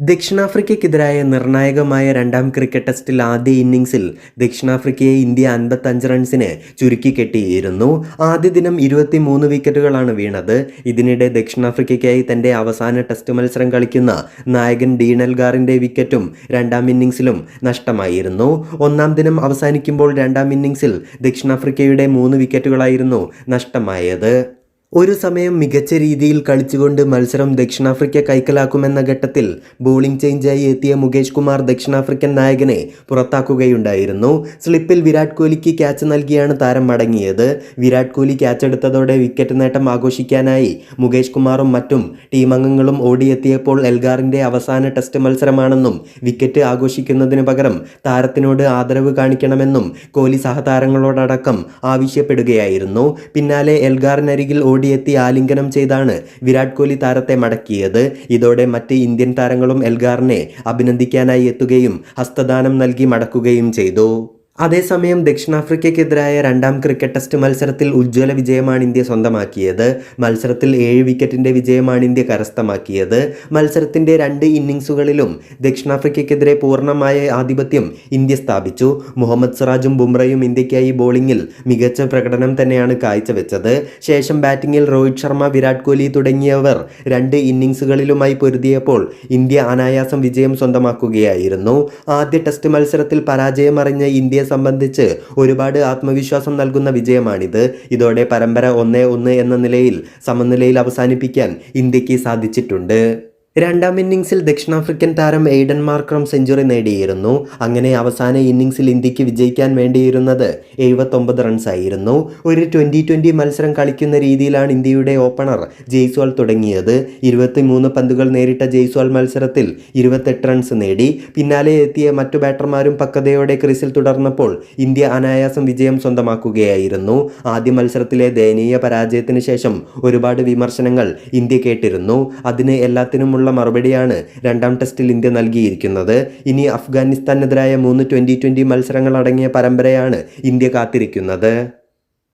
ദക്ഷിണാഫ്രിക്കയ്ക്കെതിരായ നിർണായകമായ രണ്ടാം ക്രിക്കറ്റ് ടെസ്റ്റിൽ ആദ്യ ഇന്നിംഗ്സിൽ ദക്ഷിണാഫ്രിക്കയെ ഇന്ത്യ അൻപത്തഞ്ച് റൺസിന് ചുരുക്കി കെട്ടിയിരുന്നു. ആദ്യ ദിനം ഇരുപത്തിമൂന്ന് വിക്കറ്റുകളാണ് വീണത്. ഇതിനിടെ ദക്ഷിണാഫ്രിക്കയ്ക്കായി തന്റെ അവസാന ടെസ്റ്റ് മത്സരം കളിക്കുന്ന നായകൻ ഡീനൽഗാറിന്റെ വിക്കറ്റും രണ്ടാം ഇന്നിംഗ്സിലും നഷ്ടമായിരുന്നു. ഒന്നാം ദിനം അവസാനിക്കുമ്പോൾ രണ്ടാം ഇന്നിംഗ്സിൽ ദക്ഷിണാഫ്രിക്കയുടെ മൂന്ന് വിക്കറ്റുകളായിരുന്നു നഷ്ടമായത്. ഒരു സമയം മികച്ച രീതിയിൽ കളിച്ചുകൊണ്ട് മത്സരം ദക്ഷിണാഫ്രിക്ക കൈക്കലാക്കുമെന്ന ഘട്ടത്തിൽ ബോളിംഗ് ചേഞ്ചായി എത്തിയ മുകേഷ് കുമാർ ദക്ഷിണാഫ്രിക്കൻ നായകനെ പുറത്താക്കുകയുണ്ടായിരുന്നു. സ്ലിപ്പിൽ വിരാട് കോഹ്ലിക്ക് ക്യാച്ച് നൽകിയാണ് താരം മടങ്ങിയത്. വിരാട് കോഹ്ലി ക്യാച്ച് എടുത്തതോടെ വിക്കറ്റ് നേട്ടം ആഘോഷിക്കാനായി മുകേഷ് കുമാറും മറ്റും ടീം അംഗങ്ങളും ഓടിയെത്തിയപ്പോൾ എൽഗാറിന്റെ അവസാന ടെസ്റ്റ് മത്സരമാണെന്നും വിക്കറ്റ് ആഘോഷിക്കുന്നതിന് പകരം താരത്തിനോട് ആദരവ് കാണിക്കണമെന്നും കോഹ്ലി സഹതാരങ്ങളോടടക്കം ആവശ്യപ്പെടുകയായിരുന്നു. പിന്നാലെ എൽഗാറിനരികിൽ ഓടിയെത്തി ആലിംഗനം ചെയ്താണ് വിരാട് കോഹ്ലി താരത്തെ മടക്കിയത്. ഇതോടെ മറ്റ് ഇന്ത്യൻ താരങ്ങളും എൽഗാറിനെ അഭിനന്ദിക്കാനായി എത്തുകയും ഹസ്തദാനം നൽകി മടക്കുകയും ചെയ്തു. അതേസമയം ദക്ഷിണാഫ്രിക്കയ്ക്കെതിരായ രണ്ടാം ക്രിക്കറ്റ് ടെസ്റ്റ് മത്സരത്തിൽ ഉജ്ജ്വല വിജയമാണ് ഇന്ത്യ സ്വന്തമാക്കിയത്. മത്സരത്തിൽ ഏഴ് വിക്കറ്റിന്റെ വിജയമാണ് ഇന്ത്യ കരസ്ഥമാക്കിയത്. മത്സരത്തിന്റെ രണ്ട് ഇന്നിങ്സുകളിലും ദക്ഷിണാഫ്രിക്കയ്ക്കെതിരെ പൂർണമായ ആധിപത്യം ഇന്ത്യ സ്ഥാപിച്ചു. മുഹമ്മദ് സിറാജും ബുംറയും ഇന്ത്യക്കായി ബോളിംഗിൽ മികച്ച പ്രകടനം തന്നെയാണ് കാഴ്ചവെച്ചത്. ശേഷം ബാറ്റിംഗിൽ രോഹിത് ശർമ്മ വിരാട് കോഹ്ലി തുടങ്ങിയവർ രണ്ട് ഇന്നിങ്സുകളിലുമായി പൊരുതിയപ്പോൾ ഇന്ത്യ അനായാസം വിജയം സ്വന്തമാക്കുകയായിരുന്നു. ആദ്യ ടെസ്റ്റ് മത്സരത്തിൽ പരാജയമറിഞ്ഞ ഇന്ത്യയെ സംബന്ധിച്ച് ഒരുപാട് ആത്മവിശ്വാസം നൽകുന്ന വിജയമാണിത്. ഇതോടെ പരമ്പര ഒന്നേ ഒന്ന് എന്ന നിലയിൽ സമനിലയിൽ അവസാനിപ്പിക്കാൻ ഇന്ത്യയ്ക്ക് സാധിച്ചിട്ടുണ്ട്. രണ്ടാം ഇന്നിംഗ്സിൽ ദക്ഷിണാഫ്രിക്കൻ താരം എയ്ഡൻ മാർക്രം സെഞ്ചുറി നേടിയിരുന്നു. അങ്ങനെ അവസാന ഇന്നിംഗ്സിൽ ഇന്ത്യയ്ക്ക് വിജയിക്കാൻ വേണ്ടിയിരുന്നത് എഴുപത്തൊമ്പത് റൺസായിരുന്നു ഒരു ട്വന്റി ട്വന്റി മത്സരം കളിക്കുന്ന രീതിയിലാണ് ഇന്ത്യയുടെ ഓപ്പണർ ജയ്സ്വാൾ തുടങ്ങിയത്. ഇരുപത്തിമൂന്ന് പന്തുകൾ നേരിട്ട ജയ്സ്വാൾ മത്സരത്തിൽ ഇരുപത്തെട്ട് റൺസ് നേടി. പിന്നാലെ എത്തിയ മറ്റു ബാറ്റർമാരും പക്വതയോടെ ക്രീസിൽ തുടർന്നപ്പോൾ ഇന്ത്യ അനായാസം വിജയം സ്വന്തമാക്കുകയായിരുന്നു. ആദ്യ മത്സരത്തിലെ ദയനീയ പരാജയത്തിന് ശേഷം ഒരുപാട് വിമർശനങ്ങൾ ഇന്ത്യ കേട്ടിരുന്നു. അതിന് എല്ലാത്തിനുമുള്ള മറുപടിയാണ് രണ്ടാം ടെസ്റ്റിൽ ഇന്ത്യ നൽകിയിരിക്കുന്നത്. ഇനി അഫ്ഗാനിസ്ഥാനെതിരായ മൂന്ന് ട്വന്റി ട്വന്റി മത്സരങ്ങൾ അടങ്ങിയ പരമ്പരയാണ് ഇന്ത്യ കാത്തിരിക്കുന്നത്.